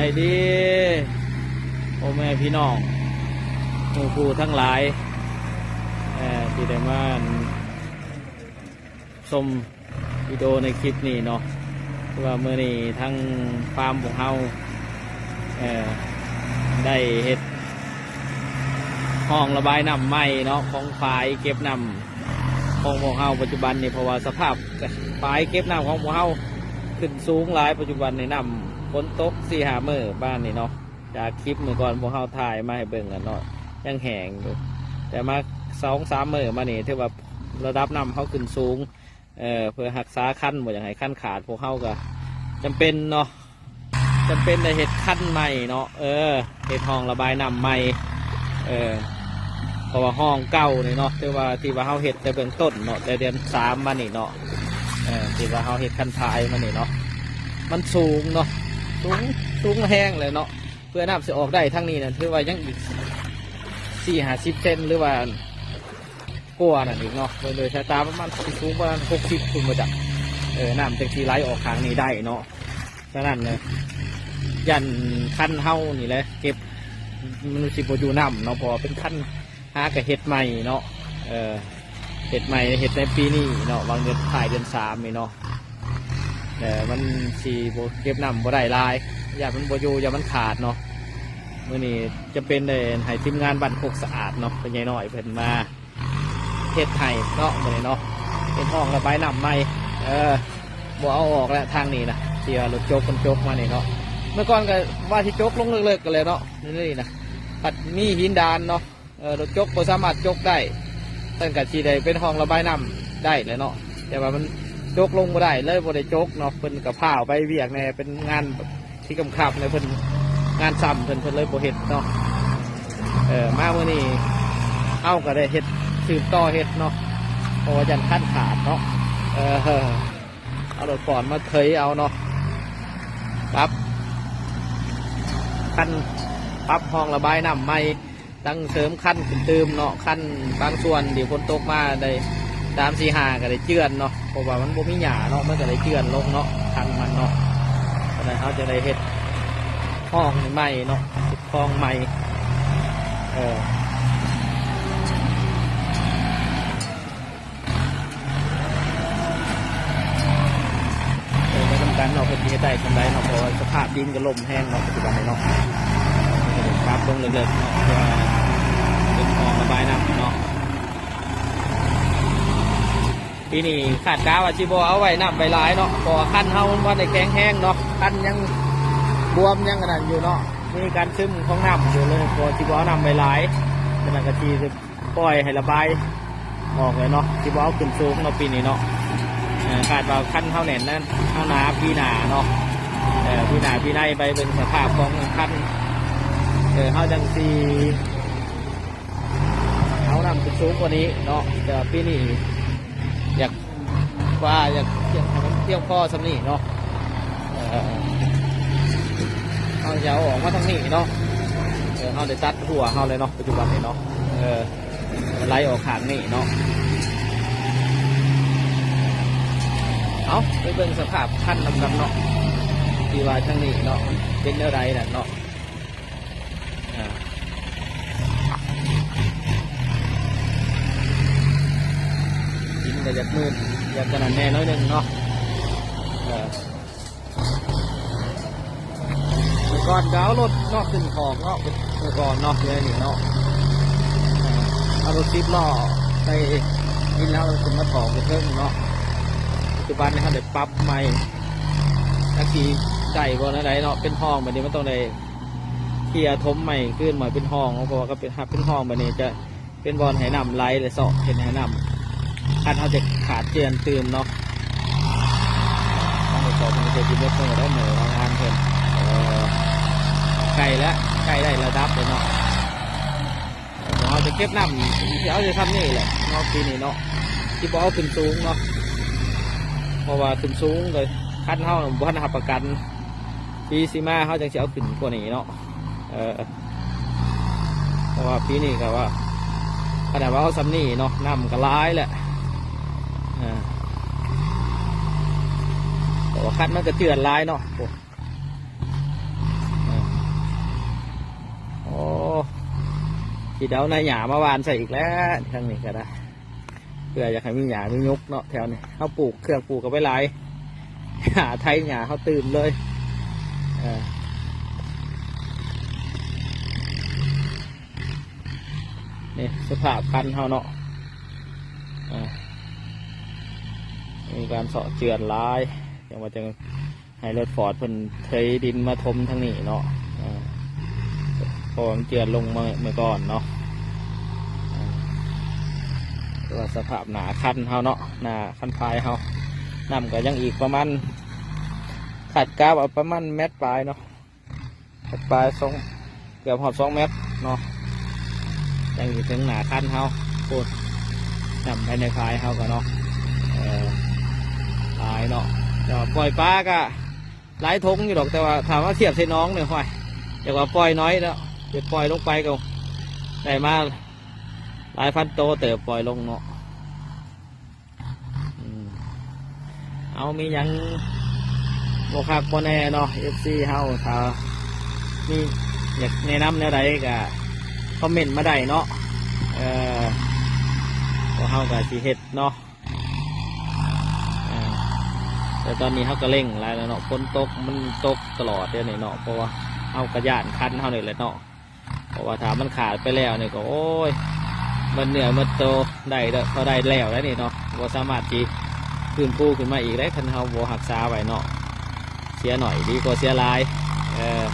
ายดีพ่อแม่พี่น้องหมู่ผู้ทั้งหลายอที่ได้มาชมวิดีโอในคลิปนี้เนาะว่าเมื่อนี้ทั้งฟาร์มของเฮาได้เฮ็ดห้องระบายน้ำใหม่เนาะของฝายเก็บน้ำของพวกเฮาปัจจุบันนี่เพราะว่าสภาพฝายเก็บน้ำของพวกเฮาขึ้นสูงหลายปัจจุบันในน้ำ ฝนตกสี่หาเมื่อบ้านนี่เนาะจากคลิปเมื่อก่อนพวกเขาถ่ายมาให้เบิ่งกันเนาะยังแหงอยู่แต่มาสองสามเมื่อมานี่ถือว่าระดับน้ำเขาขึ้นสูงเอ่อเพื่อหักษาขั้นบ่อย่างไรขั้นขาดพวกเขาก็จำเป็นเนาะจำเป็นในเห็ดขั้นใหม่เนาะเออเห็ดห้องระบายน้ำใหม่เออเพราะว่าห้องเก่านี่เนาะที่ว่าที่ว่าเขาเห็ดแต่เบื้องต้นเนาะแต่เดือนสามมานี่เนาะเออที่ว่าเขาเห็ดคันทายมันนี่เนาะมันสูงเนาะ สูงสูงแห้งเลยเนาะเพื่อน้ำจะออกได้ทั้งนี้นะถือว่ายังอีกสี่หาสิบเซนหรือว่ากลัวนั่นอีกเนาะโดยโดยสายตาประมาณสูงประมาณหกสิบคุณมาจากเออน้ำจากที่ไหลออกทางนี้ได้เนาะฉะนั้นเลยยันคันเฮานี่แหละเก็บมันสิบอยู่น้ำเนาะพอเป็นคันหากระเห็ดใหม่เนาะเออเห็ดใหม่เห็ดในปีนี้เนาะวางเดือนถ่ายเดือนสามนี่เนาะ แต่มันสีโบเก็บน้ำบ่ได้ลายอย่ามันโบอยู่อย่ามันขาดเนาะมื่อนี้จะเป็นเลยให้ทีมงานบันโคกสะอาดเนาะเป็นไงหน่อยเพิ่นมาเห็ดไห้เนาะมื่อนี้เนาะเป็นห้องระบายน้ำใหม่เออบ่เอาออกแล้วทางนี้นะเสียรถโจกคนโจกมานี่เนาะเมื่อก่อนก็ว่าที่โจกลงเลิกๆกันเลยเนาะนี่นะปัดมีหินดานเนาะเออรถโจกบ่สามารถโจกได้ตั้งแต่ทีใดเป็นห้องระบายน้ำได้เลยเนาะแต่ว่ามัน จกลงบ่ได้เลยบ่ได้โจกเนาะเพิ่นกับผ้าไปเวียกในเป็นงานที่กำคับในเพิ่นงานซ้ำเพิ่นเพิ่นเลยบ่เฮ็ดเนาะเออมามื้อนี้เอาก็ได้เฮ็ดสืบต่อเฮ็ดเนาะเพราะว่ายันขั้นขาดเนาะเออเอารถก่อนมาเคยเอาเนาะครับขั้นปรับห้องระบายน้ำใหม่ตั้งเสริมขั้นขึ้นเติมเนาะขั้นบางส่วนเดี๋ยวฝนตกมาได้ ตามสีหาก็ได้เจือนเนาะเพราะว่ามันบ่มีหญ้าเนาะมันก็ได้เจือนลงเนาะทันมันเนาะเพราะฉะนั้นเขาจะได้เฮ็ดห้องใหม่เนาะเฮ็ดคลองใหม่เออเออไม่ต้องการเนาะเพื่อที่ได้ทำได้เนาะเพราะสภาพดินก็ล่มแห้งเนาะปัจจุบันนี้เนาะครับลงเล็กๆเนาะเพื่อเป็นคลองระบายน้ำเนาะ ปีนี้ขาดกาว่าชิบเอาไว้น้ำใบลายเนาะพอขั้นเฮามันว่าในแข็งแห้งเนาะขั้นยังบวมยังขนาดอยู่เนาะมีการซึมของน้ำอยู่เลยพอชิบเอาน้ำใบลายขณะกะทีปล่อยให้ระบายออกเลยเนาะชิบเอาขึ้นสูงเนาะปีนี้เนาะขาดว่าขั้นเท่าแน่นนั่นเท่านาปีหนาเนาะเออปีหนาปีในไปเป็นสภาพของขั้นเออเขาจังสีเขานำขึ้นสูงกว่านี้เนาะแต่ปีนี้ ว่าอยากเที่ยวข้อสำนีเนาะเออเขาจะเอาออกมาทางนี้เนาะเออเขาได้ตัดหัวเขาเลยเนาะปัจจุบันนี้เนาะเออไล่ออกขางนี่เนาะเอาไปเบิ่งสภาพขั้นลำดับเนาะที่ว่าทางนี้เนาะเป็นอะไรน่ะเนาะอ่ากินก็อยากมืด อยากขนาดแน่น้อยหนึ่งเนาะก่อนก็เอารถนาะขึ้นของเนาะก่อนเนาะเลยนี่เนาะเอารถซิปล้อไปกินแล้วเราขึ้นมาถอกไปเพิ่มเนาะปัจจุบันนี้เขาเด็ปรับใหม่นักขี่ไก่บนอะไรเนาะเป็นห้องแบบนี้มันต้องได้เคลียร์ทมใหม่ขึ้นมาเป็นห้องเพราะว่าก็เป็นฮับเป็นห้องแบบนี้จะเป็นบอลไหนำไล่เลยสอบเห็นไหนำ คันเขาจะขาดเจือนตื่มเนาะต้องไปสอมันจะกินเล็กน้อได้เหมือนงานเพิ่นไก่แล้วไก่ได้ระดับเลยเนาะเราจะเก็บน้ำที่เอาจะทำนี่แหละเนาะปีนี้เนาะที่บอกขึ้นสูงเนาะเพราะว่าขึ้นสูงเลยคันเขาบ้านหับประกันปีซีมาเขาจังสิเอาขึ้นกว่านี้เนาะเออเพราะว่าปีนี้ก็ว่าขนาดว่าเขาซ้ำนี่เนาะน้ำก็ร้ายแหละ ว่าคัดมันก็เจือนลายเนาะโอ้ที่เดานายหยามาวานใส่อีกแล้วทางนี้ก็ได้เพื่ออยากให้มีหยามียกเนาะแถวนี้เขาปลูกเครื่องปลูกกับไว้ลายหาไทยหยาเขาตื่นเลยเออนี่ยสภาพพันเขาเนาะมีการเสาะเจือนลาย ย่างว่าจะให้รถฟอร์ดเพิ่นเทยดินมาทมทางนี้เนาะพอมันเจือนลงมาเมื่อก่อนเนาะอ่าตัวสภาพหนาคันเฮาเนาะหนาคันพายเฮานำก็ยังอีกประมาณขัดกาวเอาประมาณเมตรปลายเนาะขัดปลายสองเกือบหอบสองเมตรเนาะยังอยู่ถึงหนาคันเฮาพูดนำไปในพายเฮาก็เนาะเออพายเนาะ ปล่อยปลาก็หลายทงอยู่ดอกแต่ว่าถามว่าเทียบใส่น้องเนี่ยห้อยแต่ว่าปล่อยน้อยแล้วเดี๋ยวปล่อยลงไปก็ได้มาหลายพันโตเติบปล่อยลงเนาะเอามียังโมคักโมแน่เนาะเอฟซีเฮาถ้ามีอยากแนะนำแนวใดก็คอมเมนต์มาได้เนาะเออพวกเฮาก็สิเฮ็ดเนาะอ่า แต่ตอนนี้เฮาก็เร่งหลายแล้วเนาะฝนตกมันตกตลอดเดี๋ยวนี้เนาะเพราะว่าเอากระยานคันเท่านี้แหละเนาะเพราะว่าถามมันขาดไปแล้วเนี่ยก็โอ้ยมันเหนื่อยมันโตได้เขาได้แล้วแล้วนี่เนาะบ่สามารถที่คืนกู้ขึ้นมาอีกได้คันเฮาบ่หักษาไว้เนาะเสียหน่อยดีกว่าเสียลายเออ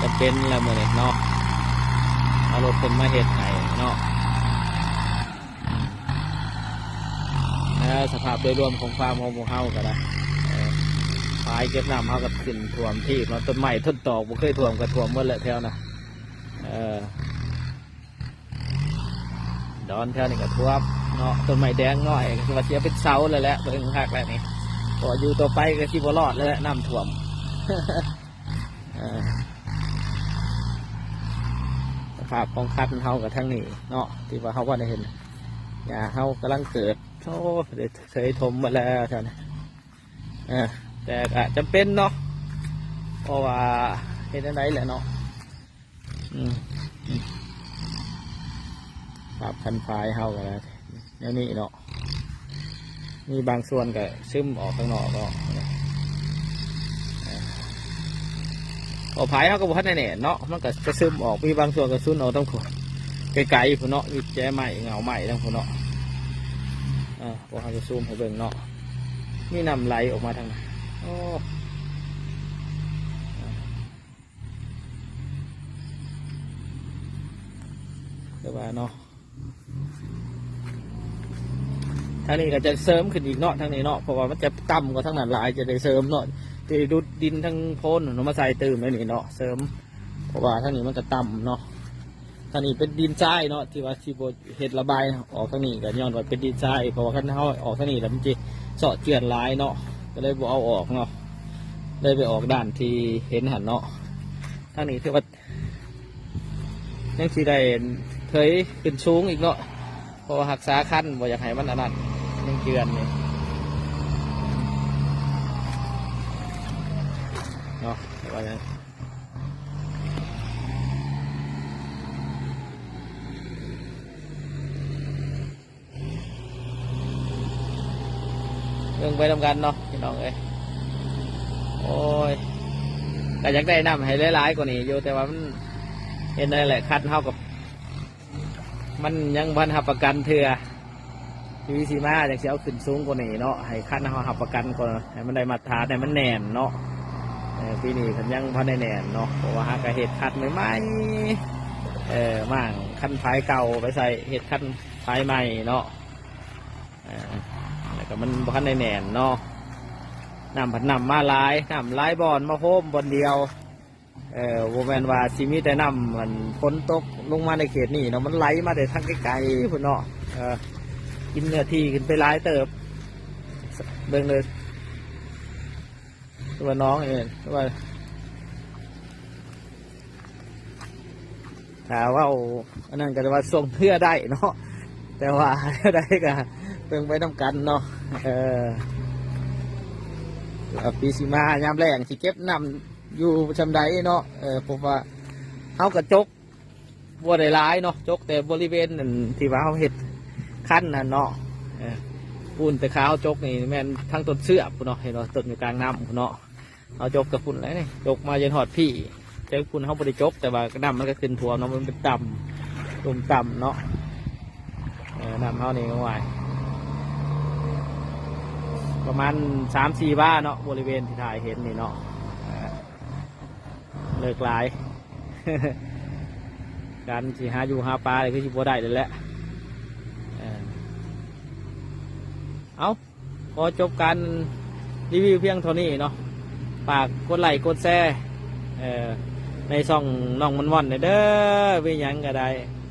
จะเป็นล้วมื้อนี้เนาะเอารถคนมาเฮ็ดให้เนาะอืมแล้ว สภาพโดยรวมของฟาร์มของเฮาก็ได้เออปลายเก็บน้ำเขาก็ขึ้นท่วมที่เนต้นไม้ต้นตอกบ่เคยท่วมก็ท่วมหมดแหละแถวนะเออดอนแถวนี้ก็ท่วมเนาะต้นไม้แดงน้อยก็ว่าเสียเป็นเสาเลยแหละเบิ่งคักแล้วนี่พออยู่ต่อไปก็สิบ่รอดแล้วน้ำท่วมสภาพของคันเฮากับทั้งนี้เนาะที่ว่าเฮาว่าได้เห็นหญ้าเฮากำลังเกิด โอ้เดี๋ยวเคยทมมาแล้วแถวนี้เออแต่ก็จำเป็นเนาะเพราะว่าเห็นอะไรแหละเนาะอืมอืมภาพคันพายเฮากันแล้วแนวนี้เนาะมีบางส่วนก็ซึมออกข้างนอกก็พอพายเขาก็บอกให้แน่เนาะมันก็จะซึมออกมีบางส่วนก็ซุนออกต้องขนไกลๆพุ่นเนาะมีแจ้ใหม่เงาใหม่ทั้งพุ่นเนาะ อ่าพอเขาจะซูมให้เบิ่งเนาะมีน้ำไหลออกมาทางไหนโอ้เดี๋ยวว่าเนาะทางนี้ก็จะเสริมขึ้นอีกเนาะทางนี้เนาะเพราะว่ามันจะต่ำกว่าทางนั้นหลายจะได้เสริมเนาะจะดูดดินทั้งโพนเนาะมาใส่เติมไว้นี่เนาะเสริม เพราะว่าทางนี้มันจะต่ำเนาะ ทางนี้เป็นดินทรายเนาะที่ว่าที่โบเห็ดระบายออกทางนี้ก็ย้อนว่าเป็นดินทรายเพราะว่าขั้นเขาออกทางนี้แล้วมันจะเสาะเจือนหลายเนาะก็เลยบ่เอาออกเนาะได้ไปออกด้านที่เห็นหันเนาะทางนี้ที่ว่ายังสีได้เคยขึ้นสูงอีกเนาะเพราะว่าหักษาขั้นบ่อยากให้มันอันนั้นยังเจือนนี่เนาะว่ายัง เรื่องไปทำกันเนาะพี่น้องเอ้ยโอ้ยก็อยากได้น้ำให้หลายๆกว่านี้อยู่แต่ว่ามันเห็นอะไรแหละคัดเท่ากับ มันยังบันหับประกันเถื่อทีวีซีมาอยากจะเอาขึ้นสูงกว่านี้เนาะให้คัดเฮาหับประกันก่อนให้มันได้มาตรฐานให้มันแน่นเนาะปีนี้ผมยังพันได้แน่นเนาะเพราะว่าหากเห็ดคัดใหม่ๆเออมั่งคันพายเก่าไปใส่เห็ดคันพายใหม่เนาะ แล้วก็มันพันได้แน่นเนาะนำผัดนำมาหลายนำหลายบอนมาโฮมบอนเดียว เอ่อโวแมนว่าซิมีแต่นำมันฝนตกลงมาในเขตนี่เนาะมันไหลมาแต่ทางไกลๆพุ่นเนาะเออกินเนื้อที่ขึ้นไปหลายเติบ เบิ่งเลยตัวน้องเองว่าถ้าว่าเอาอันนั้นก็จะว่าส่งเพื่อได้เนาะแต่ว่าได้ก็เบิ่งไปน้ำกันเนาะ เออปีสิมายามแรงสิเก็บนำอยู่ชำใดเนาะเออผมว่าเอากระจกบัวได้ร้ายเนาะจกแต่บริเวณนั่นที่ว่าเขาเห็ดขั้นนั่นเนาะปูนแต่ขาวจกนี่แม่นทั้งต้นเสื้อพุ่นเนาะเห็นว่าต้นอยู่กลางน้ำพุ่นเนาะเอาจกกับพุ่นแล้วนี่จกมาจนหอดพี่เจ้าพุ่นเขาบริจกแต่ว่าน้ำมันก็ขึ้นท่วมเนาะมันเป็นต่ำตุ่มต่ำเนาะน้ำเขานี่ก็ไหว ประมาณสามสี่บ้านเนาะบริเวณที่ถ่ายเห็นนี่เนาะเออเลิกหลายการสิหาอยู่หาปลาอะไรก็สิบ่ได้เลยแหละเอาพอจบการรีวิวเพียงเท่านี้เนาะฝากกดไลค์กดแชร์ในช่องน้องมันม่อนๆเด้อเป็นหยังก็ได้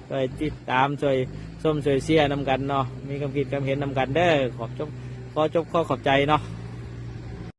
ช่วยติดตามช่วยส้มช่วยเชียร์นำกันเนาะมีความคิดความเห็นนำกันเด้อขอบจบ ขอจบข้อขอบใจเนาะ